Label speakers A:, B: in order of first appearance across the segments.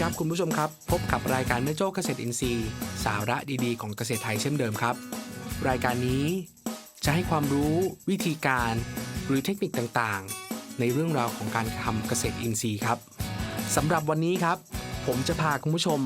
A: ครับคุณผู้ชมครับ พบกับรายการแม่โจ้เกษตรอินทรีย์ สาระดีๆ ของเกษตรไทยเช่นเดิมครับ รายการนี้จะให้ความรู้วิธีการหรือเทคนิคต่างๆ ในเรื่องราวของการทำเกษตรอินทรีย์ครับสำหรับวันนี้ครับ ผมจะพาคุณผู้ชม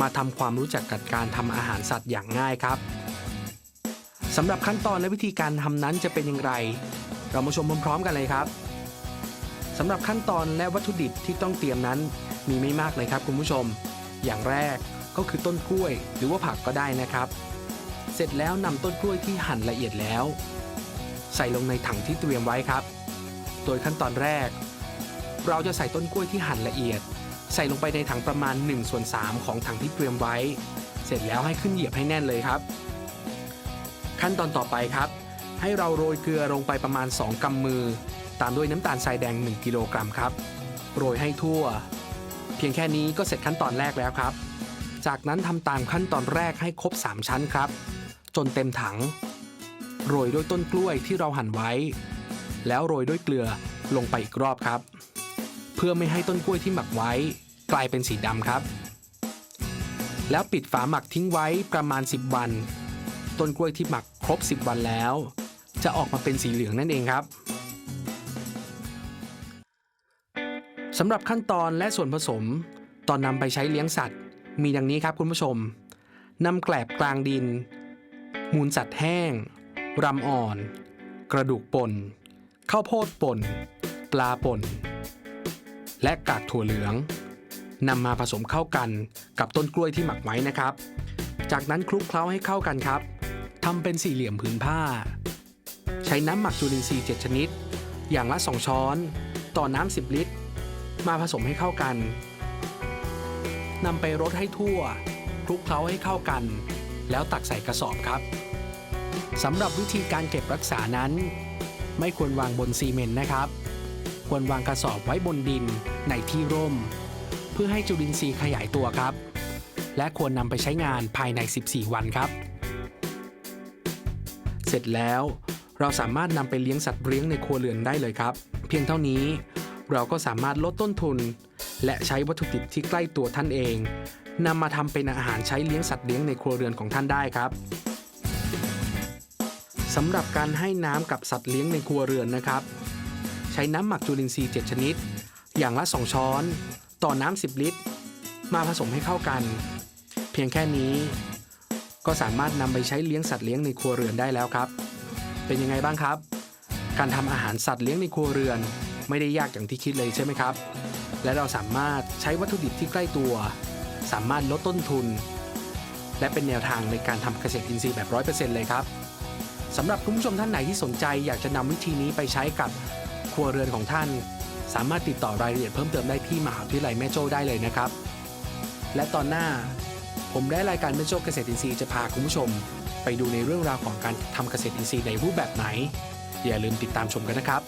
A: มาทำความรู้จักกับการทำอาหารสัตว์อย่างง่ายครับสำหรับขั้นตอนและวิธีการทำนั้นจะเป็นอย่างไร เรามาชมพร้อมๆกันเลยครับ สำหรับขั้นตอนและวัตถุดิบที่ต้องเตรียมนั้น มีไม่มากเลยครับคุณผู้ชม อย่างแรกก็คือต้นกล้วย หรือว่าผักก็ได้นะครับ เสร็จแล้วนำต้นกล้วยที่หั่นละเอียดแล้ว ใส่ลงในถังที่เตรียมไว้ครับ โดยขั้นตอนแรก เราจะใส่ต้นกล้วยที่หั่นละเอียด ใส่ลงไปในถังประมาณ1ส่วน3ของถังที่เตรียมไว้ เสร็จแล้วให้ขึ้นเหยียบให้แน่นเลยครับ ขั้นตอนต่อไปครับ ให้เราโรยเกลือลงไปประมาณ 2กำมือ ตามด้วยน้ำตาลทรายแดง 1 กิโลกรัมครับ โรยให้ทั่ว เพียงแค่นี้ก็เสร็จขั้นตอนแรกแล้วครับ จากนั้นทำตามขั้นตอนแรกให้ครบ 3 ชั้นครับ จนเต็มถัง โรยด้วยต้นกล้วยที่เราหั่นไว้ แล้วโรยด้วยเกลือลงไปอีกรอบครับ เพื่อไม่ให้ต้นกล้วยที่หมักไว้ กลายเป็นสีดำครับ แล้วปิดฝาหมักทิ้งไว้ประมาณ 10 วัน ต้นกล้วยที่หมักครบ 10 วันแล้ว จะออกมาเป็นสีเหลืองนั่นเองครับ สำหรับขั้นตอนและส่วนผสม ตอนนำไปใช้เลี้ยงสัตว์ มีดังนี้ครับคุณผู้ชมนำแกลบกลางดิน มูลสัตว์แห้งรำอ่อน กระดูกป่นข้าวโพดป่น ปลาป่น และกากถั่วเหลืองนำมาผสมเข้ากันกับต้นกล้วยที่หมักไว้นะครับ จากนั้นคลุกเคล้าให้เข้ากันครับทำเป็นสี่เหลี่ยมผืนผ้า ใช้น้ำหมักจุลินทรีย์ 7 ชนิด อย่างละ 2 ช้อน ต่อน้ำ 10 ลิตร มาผสมให้เข้ากันนำไปรดให้ทั่วคลุกเคล้าให้เข้ากัน แล้วตักใส่กระสอบครับสำหรับวิธีการเก็บรักษานั้น ไม่ควรวางบนซีเมนต์นะครับ ควรวางกระสอบไว้บนดินในที่ร่ม เพื่อให้จุลินทรีย์ขยายตัวครับ และควรนำไปใช้งานภายใน 14 วันครับ เสร็จแล้วเราสามารถนำไปเลี้ยงสัตว์เลี้ยงในครัวเรือนได้เลยครับ เพียงเท่านี้ เราก็สามารถลดต้นทุน และใช้วัตถุดิบที่ใกล้ตัวท่านเองนำมาทำเป็นอาหารใช้เลี้ยงสัตว์เลี้ยงในครัวเรือนของท่านได้ครับสำหรับการให้น้ำกับสัตว์เลี้ยงในครัวเรือนนะครับ ใช้น้ำหมักจุลินทรีย์ 7 ชนิด อย่างละ 2 ช้อน ต่อน้ำ 10 ลิตร มาผสมให้เข้ากัน เพียงแค่นี้ ก็สามารถนำไปใช้เลี้ยงสัตว์เลี้ยงในครัวเรือนได้แล้วครับ เป็นยังไงบ้างครับ การทำอาหารสัตว์เลี้ยงในครัวเรือน ไม่ได้ยากอย่างที่คิดเลยใช่ไหมครับ และเราสามารถใช้วัตถุดิบที่ใกล้ตัว สามารถลดต้นทุน และเป็นแนวทางในการทำเกษตรอินทรีย์แบบร้อยเปอร์เซ็นต์เลยครับสำหรับคุณผู้ชมท่านไหนที่สนใจอยากจะนำวิธีนี้ไปใช้กับครัวเรือนของท่าน สามารถติดต่อรายละเอียดเพิ่มเติมได้ที่มหาวิทยาลัยแม่โจ้ได้เลยนะครับ และตอนหน้าผมได้รายการแม่โจ้เกษตรอินทรีย์จะพาคุณผู้ชม ไปดูในเรื่องราวของการทำเกษตรอินทรีย์ในรูปแบบไหน อย่าลืมติดตามชมกันนะครับ